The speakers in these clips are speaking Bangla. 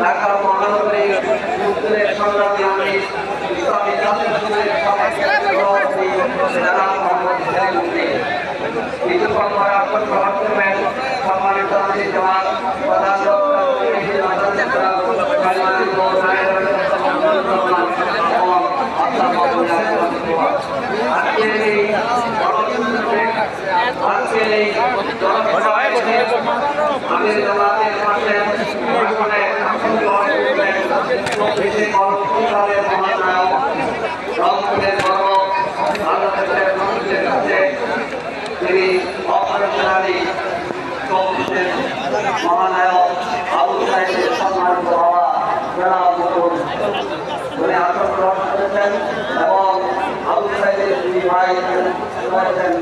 ঢাকা মহানগরী সংগ্রামী আমি ইসলামী ছাত্র শিবিরের সাবেক সভাপতি জনাব মোহাম্মদ সেলিম উদ্দিন কিছুক্ষণ পরে আপনার গ্রহণ করবেন সম্মানিত আলী জওয়ান প্রধান আজকের এই আজকের এই জনসভায় আমি জামাতের পাশে আসনে বিশেষ কর্মসূচিকালের মহানায়ক রংপুরের গর্ব বাংলাদেশের মানুষের কাছে তিনি অপারেশনালি চব্বিশের মহানায়ক আবু সাহেবের সম্মানিত হওয়া জনাব মুকুল উনি আসন গ্রহণ করেছেন এবং আবু সাহেবের দুই ভাই রাখবেন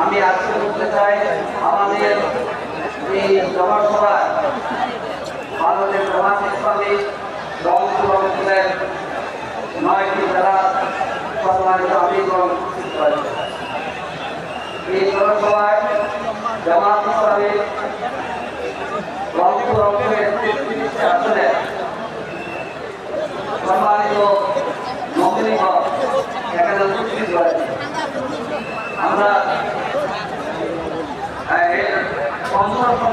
আমি আজকে বলতে চাই, আমাদের এই জনসভায় বাংলাদেশ জামাত ইসলামী রংপুর অঞ্চলের নয়টি জেলা সম্মানিত আমিগণ এই জনসভায় জামাত ইসলামী রংপুর অঞ্চলের তেত্রিশটি আসনে সম্মানিত নমিনীগণ এখানে উপস্থিত রয়েছে আমরা পঞ্চাশ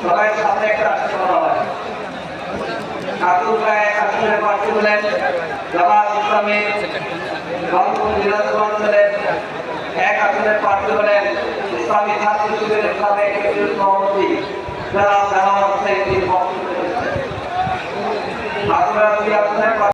সবাই সামনে একটা ঠাকুরগাঁয় এক আসনের প্রার্থী বলেন জামাত ইসলামী রংপুর দিনাজপুর অঞ্চলের এক আসনের প্রার্থী হলেন ইসলামী ছাত্র শিবিরের কেন্দ্রীয় সভাপতি তিনি বক্তব্য রেখেছেন। ঠাকুরগাঁও দুই আসনের